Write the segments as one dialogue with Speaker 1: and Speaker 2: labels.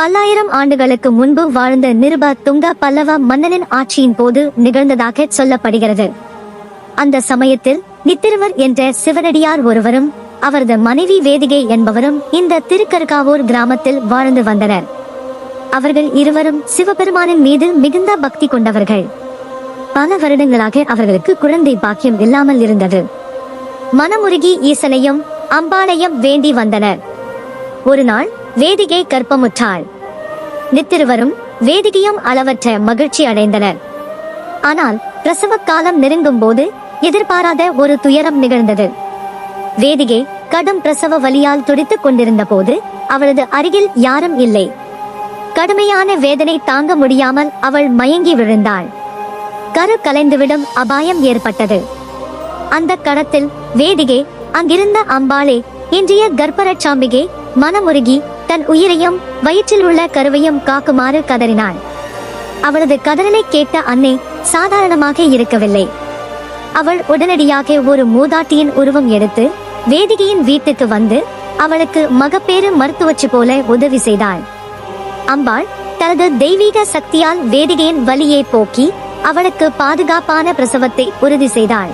Speaker 1: பல்லாயிரம் ஆண்டுகளுக்கு முன்பு வாழ்ந்த நிருப துங்க பல்லவ மன்னனின் ஆட்சியின் போது நிகழ்ந்ததாக சொல்லப்படுகிறது. அந்த சமயத்தில் நித்திருவர் என்ற சிவனடியார் ஒருவரும் அவரது மனைவி வேதிகை என்பவரும் இந்த திருக்கருக்காவூர் கிராமத்தில் வாழ்ந்து வந்தனர். அவர்கள் இருவரும் சிவபெருமானின் மீது மிகுந்த பக்தி கொண்டவர்கள். பல வருடங்களாக அவர்களுக்கு குழந்தை பாக்கியம் இல்லாமல் இருந்தது. மனமுருகி ஈசனையும் அம்பாளையும் வேண்டி வந்தனர். ஒரு நாள் வேதிகை கற்பமுற்றாள் நித்திருவரும் வேதிகையும் அளவற்ற மகிழ்ச்சி அடைந்தனர். ஆனால் பிரசவ காலம் நெருங்கும் போது எதிர்பாராத ஒரு துயரம் நிகழ்ந்தது. வேதிகை கடும் பிரசவ வலியால் துடித்துக் கொண்டிருந்த போது அவளது அருகில் யாரும் இல்லை. கடுமையான வேதனை தாங்க முடியாமல் அவள் மயங்கி விழுந்தாள். கரு கலைந்துவிடும் அபாயம் ஏற்பட்டது. அந்த கடத்தில் வேதிகை அங்கிருந்த அம்பாளே இன்றைய கர்ப்பரட்சாம்பிகை மனமுருகி தன் உயிரையும் வயிற்றில் உள்ள கருவையும் காக்குமாறு கதறினாள். அவளது கதறலை கேட்ட அன்னை சாதாரணமாக இருக்கவில்லை. அவள் உடனடியாக ஒரு மூதாட்டியின் உருவம் எடுத்து வேதிகையின் வீட்டுக்கு வந்து அவளுக்கு மகப்பேறு மருத்துவச்சு போல உதவி செய்தாள். அம்பாள் தனது தெய்வீக சக்தியால் வேதிகையின் வலியை போக்கி அவளுக்கு பாதுகாப்பான பிரசவத்தை உறுதி செய்தாள்.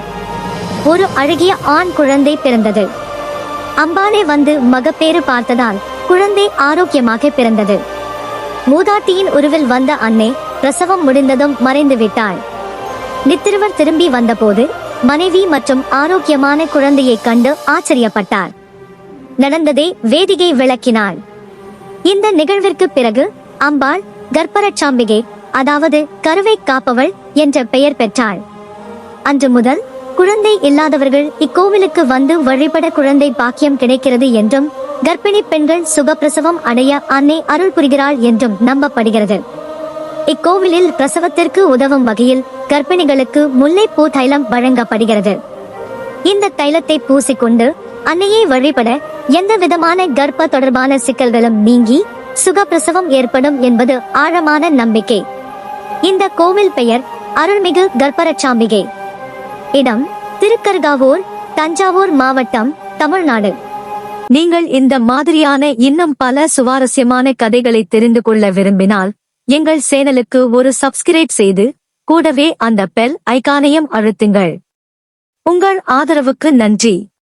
Speaker 1: ஒரு அழகிய ஆண் குழந்தை பிறந்தது. அம்பாளே வந்து மகப்பேறு பார்த்ததால் குழந்தை ஆரோக்கியமாக பிறந்தது. மூதாட்டியின் உருவில் வந்த அன்னை பிரசவம் முடிந்ததும் மறைந்து விட்டாள். நித்திருவர் திரும்பி வந்தபோது மனைவி மற்றும் ஆரோக்கியமான குழந்தையை கண்டு ஆச்சரியப்பட்டார். நடந்ததை வேதிகை விளக்கினாள். இந்த நிகழ்விற்கு பிறகு அம்பாள் கர்ப்பரட்சாம்பிகை அதாவது கருவை காப்பவள் என்ற பெயர் பெற்றாள். அன்று முதல் குழந்தை இல்லாதவர்கள் இக்கோவிலுக்கு வந்து வழிபட குழந்தை பாக்கியம் கிடைக்கிறது என்றும் கர்ப்பிணி பெண்கள் சுகப்பிரசவம் அடைய அன்னை அருள் புரிகிறாள் என்றும் நம்பப்படுகிறது. இக்கோவிலில் பிரசவத்திற்கு உதவும் வகையில் கர்ப்பிணிகளுக்கு முல்லைப்பூ தைலம் வழங்கப்படுகிறது. இந்த தைலத்தை பூசிக்கொண்டு அன்னையை வழிபட எந்த விதமான கர்ப்ப தொடர்பான சிக்கல்களும் நீங்கி சுகப்பிரசவம் ஏற்படும் என்பது ஆழமான நம்பிக்கை. இந்த கோவில் பெயர் அருள்மிகு கர்ப்பரச்சாம்பிகை. இடம் திருக்கர்காவூர் தஞ்சாவூர் மாவட்டம் தமிழ்நாடு.
Speaker 2: நீங்கள் இந்த மாதிரியான இன்னும் பல சுவாரஸ்யமான கதைகளை தெரிந்து கொள்ள விரும்பினால் எங்கள் சேனலுக்கு ஒரு சப்ஸ்கிரைப் செய்து கூடவே அந்த பெல் ஐகானையும் அழுத்துங்கள். உங்கள் ஆதரவுக்கு நன்றி.